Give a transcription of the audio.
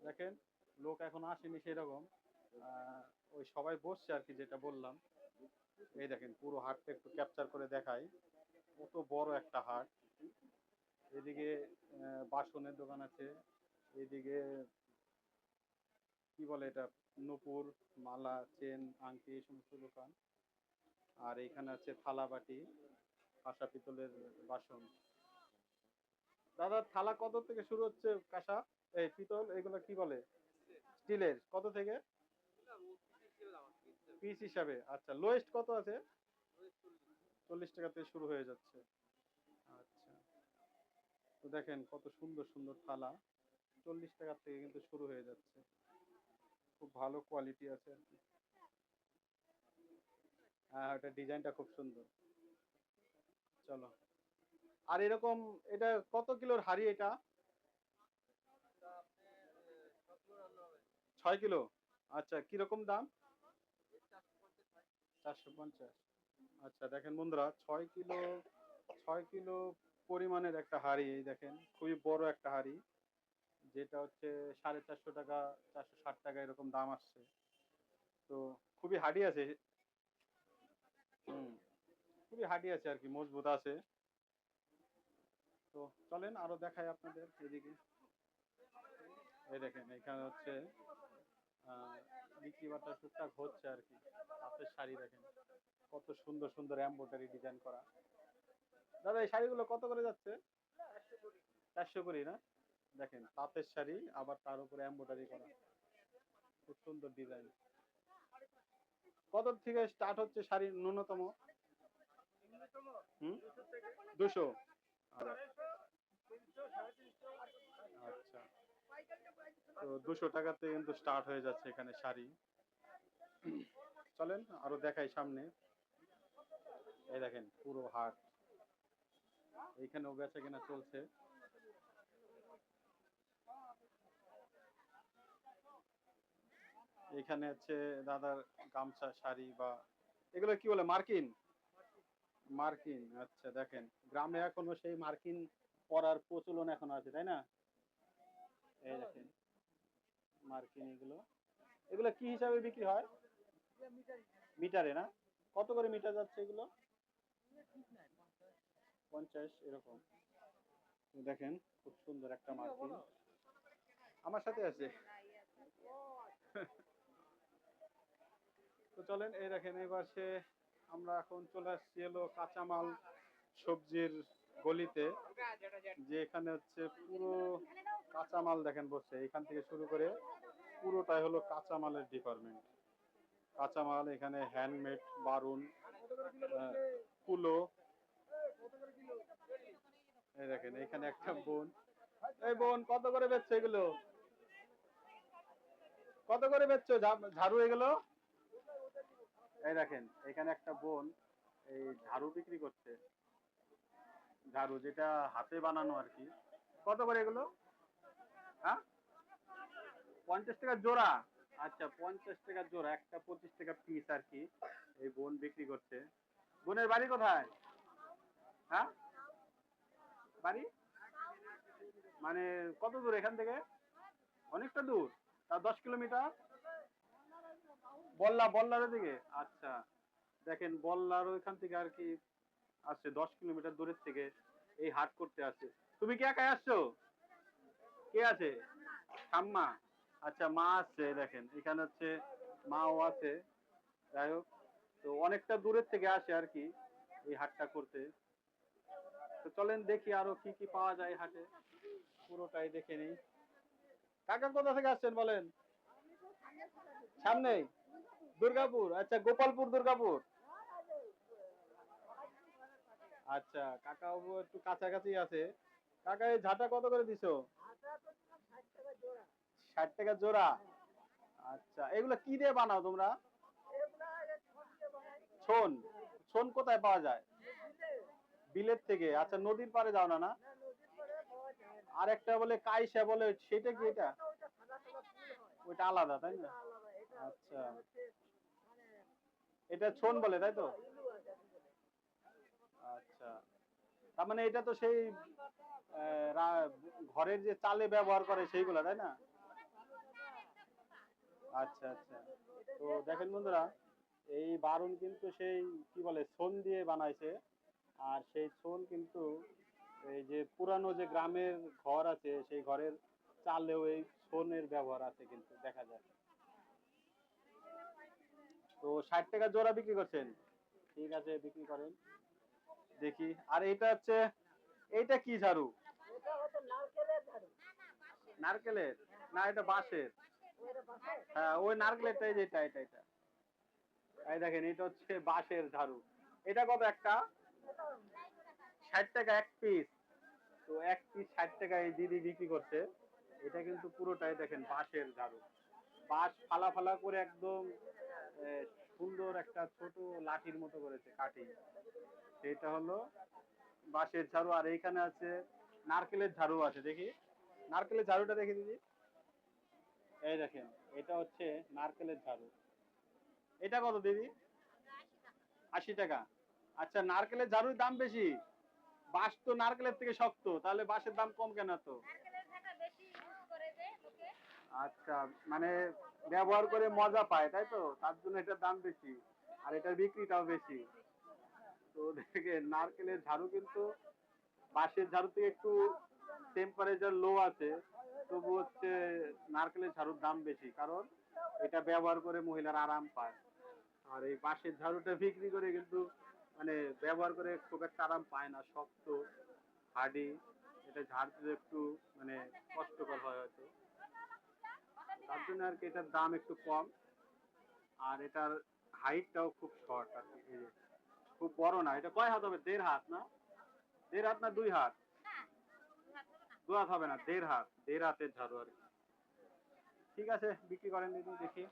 দেখেন লোক এখন আসেনি সেরকম। আহ, ওই সবাই বসছে আর কি যেটা বললাম। এই দেখেন পুরো হাটটা একটু ক্যাপচার করে দেখাই। কত বড় একটা হাট। এদিকে বাসনের দোকান আছে। এদিকে কি বলে এটা? নূপুর মালা চেন আংটি এই সমস্ত দোকান। আর এখানে আছে থালা বাটি কাঁসা পিতলের বাসন। দাদা থালা কত থেকে শুরু হচ্ছে কাঁসা? এই পিতল, এগুলো কি বলে? স্টিলের। কত থেকে? পিস হিসাবে। আচ্ছা লোয়েস্ট কত আছে? চল্লিশ টাকা থেকে শুরু হয়ে যাচ্ছে। আচ্ছা। তো দেখেন কত সুন্দর সুন্দর থালা। চল্লিশ টাকা থেকে কিন্তু শুরু হয়ে যাচ্ছে। খুব ভালো কোয়ালিটি আছে কি। হ্যাঁ ওটা ডিজাইনটা খুব সুন্দর। চলো। আর এরকম এটা কত কিলোর হাড়ি এটা? ছয় কিলো? আচ্ছা কীরকম দাম? চারশো পঞ্চাশ। আচ্ছা দেখেন বন্ধুরা, ছয় কিলো ছয় কিলো পরিমাণের একটা হাড়ি এই দেখেন, খুবই বড় একটা হাড়ি, যেটা হচ্ছে সাড়ে চারশো টাকা, চারশো ষাট টাকা এরকম দাম আসছে। তো খুবই হাডি আছে। হুম, খুবই হাডি আছে আর কি, মজবুত আছে। তো চলেন আরও দেখাই আপনাদের এদিকে। এই দেখেন, এখানে হচ্ছে বিক্রি বাটা টুকটাক হচ্ছে আর কি। হাতের শাড়ি দেখেন, কত সুন্দর সুন্দর এম্ব্রয়ডারি ডিজাইন করা। দাদা, এই শাড়িগুলো কত করে যাচ্ছে? চারশো করি না? দেখেন তাঁতের শাড়ি, আবার তার উপরে এম্ব্রয়ডারি করা। খুব সুন্দর ডিজাইন কত থেকে স্টার্ট হচ্ছে শাড়ি ন্যূনতম? হুম? দুশো। আচ্ছা। তো দুশো টাকাতে কিন্তু স্টার্ট হয়ে যাচ্ছে এখানে শাড়ি। চলেন, আরও দেখাই সামনে। এই দেখেন, পুরো হাট। এইখানেও বেচা কেনা চলছে। এখানে হচ্ছে দাদার গামছা, শাড়ি বা এগুলো কি বলে, মার্কিন? মার্কিন আচ্ছা দেখেন। গ্রামে এখনও সেই মার্কিন পরার প্রচলন এখন আছে, তাই না? এই দেখেন, মার্কিন এগুলো। এগুলো কি হিসাবে বিক্রি হয়? মিটারে না? কত করে মিটার যাচ্ছে এগুলো? পঞ্চাশ, এরকম। দেখেন, খুব সুন্দর একটা মার্কিন। আমার সাথে আছে। তো চলেন, এই দেখেন, এবার সে, আমরা এখন চলে আসছি হলো কাঁচামাল সবজির গলিতে, যে এখানে হচ্ছে পুরো কাঁচামাল দেখেন বসছে এখান থেকে শুরু করে পুরোটাই হলো কাঁচামালের ডিপার্টমেন্ট কাঁচামাল এখানে হ্যান্ডমেড বারুন কুলো, এই দেখেন, এখানে একটা বোন। এই বোন, কত করে বেচছো এগুলো? কত করে বেচছো? ঝাড়ু এগুলো? এই দেখেন, এখানে একটা বোন এই ঝাড়ু বিক্রি করছে। ঝাড়ু যেটা হাতে বানানো আর কি। কত করে এগুলো? হ্যাঁ? পঞ্চাশ টাকা জোড়া? আচ্ছা পঞ্চাশ টাকা জোড়া, একটা পঁচিশ টাকা পিস আর কি। এই বোন বিক্রি করছে। বোনের বাড়ি কোথায়? হ্যাঁ? বাড়ি? মানে কত দূর এখান থেকে? অনেকটা দূর। তা দশ কিলোমিটার? বল্লা, বল্লার দিকে আচ্ছা। দেখেন, বল্লার ওইখান থেকে আর কি আসছে দশ কিলোমিটার দূরের থেকে এই হাট করতে আসছে তুমি কি একাই আসছো? কে আছে? ঠাম্মা? আচ্ছা মা আসছে দেখেন। এখানে হচ্ছে মাও আছে। যাই হোক, তো অনেকটা দূরের থেকে আসে আর কি এই হাটটা করতে। তো চলেন দেখি আরও কি কি পাওয়া যায় হাটে। পুরোটাই দেখে নিই। কাকা কোথা থেকে আসছেন বলেন? সামনেই? দুর্গাপুর। আচ্ছা গোপালপুর, দুর্গাপুর। আচ্ছা কাকা বাবু একটু কাছাকাছি আছে। কাকা, এই ঝাঁটা কত করে দিছো? ষাট টাকা জোড়া। আচ্ছা এগুলো কি দিয়ে বানাও তোমরা? ছন। ছন কোথায় পাওয়া যায়? বিলেত থেকে। আচ্ছা নদীর পাড়ে যাও না না? আর একটা বলে কাইসা বলে, সেটা কি এটা? ওইটা আলাদা, তাই না? আচ্ছা। এটা ছন বলে, তাই তো? আচ্ছা। তার মানে এটা তো সেই ঘরের যে চালে ব্যবহার করে সেইগুলা, তাই না? আচ্ছা আচ্ছা। তো দেখেন বন্ধুরা, এই বারুন কিন্তু সেই, কি বলে, সোন দিয়ে বানাইছে। আর সেই সোন কিন্তু এই যে পুরানো যে গ্রামের ঘর আছে, সেই ঘরের চালেও এই সোনের ব্যবহার আছে কিন্তু, দেখা যায়। তো ষাট টাকা জোড়া বিক্রি করছেন? ঠিক আছে, বিক্রি করেন। দেখি। আর এটা হচ্ছে এইটা কি ঝাড়ু? এটা হচ্ছে নারকেলের ঝাড়ু। নারকেলের? না এটা বাঁশের। হ্যাঁ ওই নারকেলেরটাই যেটা এটা এটা। এই দেখেন এটা হচ্ছে বাঁশের ঝাড়ু। এটা কত একটা? ষাট টাকা এক পিস তো এক পিস ষাট টাকা এই দিদি বিক্রি করছে। এটা কিন্তু পুরোটাই দেখেন বাঁশের ঝাড়ু। বাঁশ ফালা ফালা করে একদম সুন্দর একটা ছোট লাঠির মতো করেছে কাঠি। সেটা হলো বাঁশের ঝাড়ু, আর এইখানে আছে নারকেলের ঝাড়ু আছে, দেখি। নারকেলের ঝাড়ুটা দেখি, দিদি। এই দেখেন, এটা হচ্ছে নারকেলের ঝাড়ু। এটা কত, দিদি? আশি টাকা। আচ্ছা নারকেলের ঝাড়ুর দাম বেশি? বাঁশ তো নারকেলের থেকে শক্ত, তাহলে বাঁশের দাম কম কেন তো আচ্ছা মানে ব্যবহার করে মজা পায়, তাই তো? তার জন্য এটার দাম বেশি, আর এটার বিক্রিটাও বেশি। তো দেখে নারকেলের ঝাড়ু কিন্তু বাঁশের ঝাড়ু থেকে একটু টেম্পারেচার লো আছে। তবু হচ্ছে নারকেলের ঝাড়ুর দাম বেশি, কারণ এটা ব্যবহার করে মহিলারা আরাম পায়। আর এই বাঁশের ঝাড়ুটা বিক্রি করে কিন্তু মানে ব্যবহার করে খুব একটা আরাম পায় না, শক্ত হাডি এটা ঝাড়তে একটু মানে কষ্টকর হয় হয়তো। তার জন্য আর কি এটার দাম একটু কম। আর এটার হাইটটাও খুব শর্ট আর কি। খুব বড় না এটা কয় হাত হবে? দেড় হাত না? দেড় হাত না দুই হাত? দু হাত হবে না দেড় হাত দেড় হাতের ঝাড়ু আর কি। ঠিক আছে বিক্রি করেন দিদি দেখি।